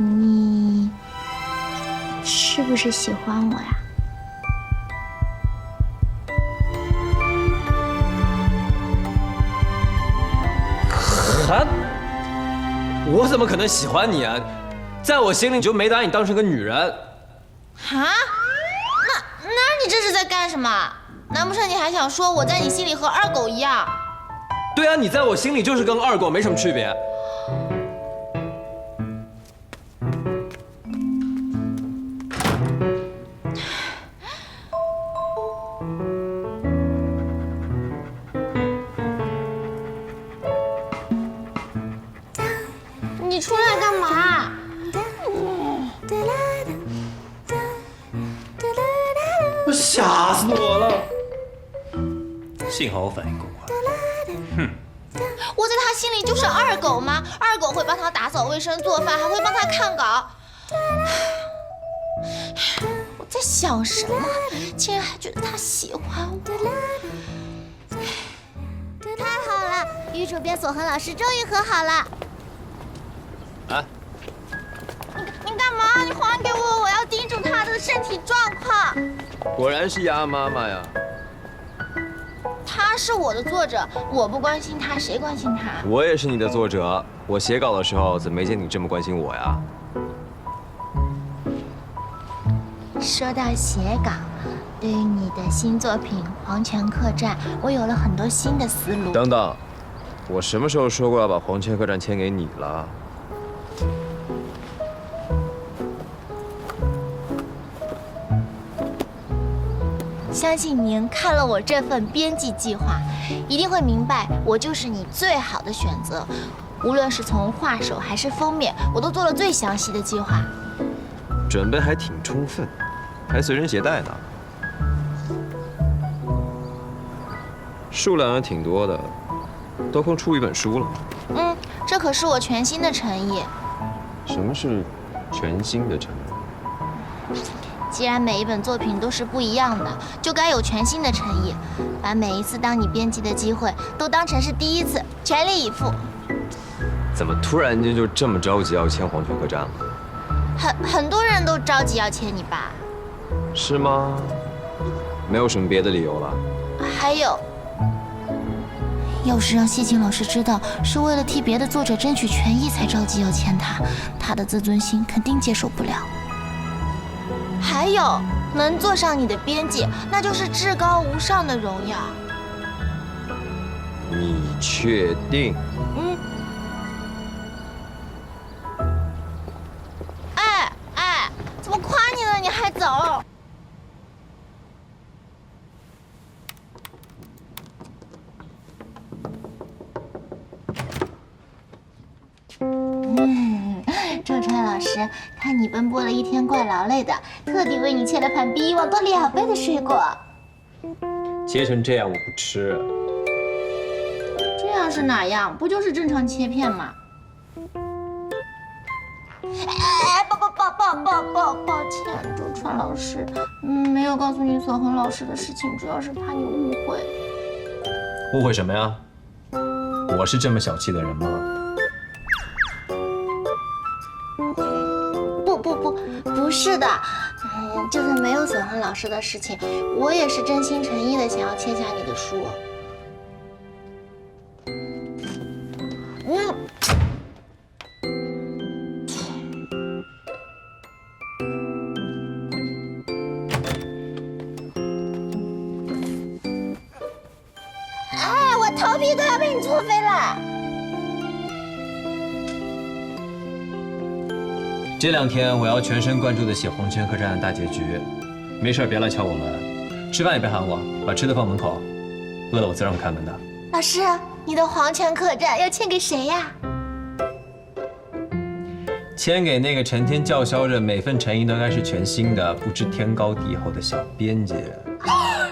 你是不是喜欢我呀？啊！我怎么可能喜欢你啊？在我心里，你就没把你当成个女人。啊？那那你这是在干什么？难不成你还想说我在你心里和二狗一样？对啊，你在我心里就是跟二狗没什么区别。你出来干嘛？我吓死我了！幸好我反应够快。哼我在他心里就是二狗吗？二狗会帮他打扫卫生、做饭，还会帮他看稿。我在想什么？竟然还觉得他喜欢我。太好了，女主编索恒老师终于和好了。啊，你你干嘛？你还给我！我要盯住他的身体状况。果然是鸭妈妈呀！他是我的作者，我不关心他，谁关心他？我也是你的作者，我写稿的时候怎么没见你这么关心我呀？说到写稿，对于你的新作品《黄泉客栈》，我有了很多新的思路。等等，我什么时候说过要把《黄泉客栈》签给你了？相信您看了我这份编辑计划，一定会明白我就是你最好的选择。无论是从画手还是封面，我都做了最详细的计划。准备还挺充分，还随身携带呢。数量也挺多的，都快出一本书了。嗯，这可是我全新的诚意。什么是全新的诚意？既然每一本作品都是不一样的，就该有全新的诚意，把每一次当你编辑的机会都当成是第一次，全力以赴。怎么突然间就这么着急要签《黄泉客栈》了？很很多人都着急要签你吧？是吗？没有什么别的理由了？还有，要是让谢琴老师知道是为了替别的作者争取权益才着急要签他，他的自尊心肯定接受不了。还有，能做上你的编辑，那就是至高无上的荣耀。你确定？嗯。哎哎，怎么夸你了你还走？老师，看你奔波了一天，怪劳累的，特地为你切了盘比以往多两倍的水果。切成这样我不吃。这样是哪样？不就是正常切片吗？哎，抱抱抱抱抱抱抱歉，周川老师，嗯，没有告诉你索恒老师的事情，主要是怕你误会。误会什么呀？我是这么小气的人吗？不，是的，嗯，就算没有损恒老师的事情，我也是真心诚意的想要签下你的书。嗯。哎，我头皮都要被你搓飞了。这两天我要全神贯注的写《黄泉客栈》的大结局，没事别来敲我门，吃饭也别喊我，把吃的放门口，饿了我自然会开门的。老师，你的《黄泉客栈》要签给谁呀？签给那个成天叫嚣着每份诚意都该是全新的、不知天高地厚的小编辑。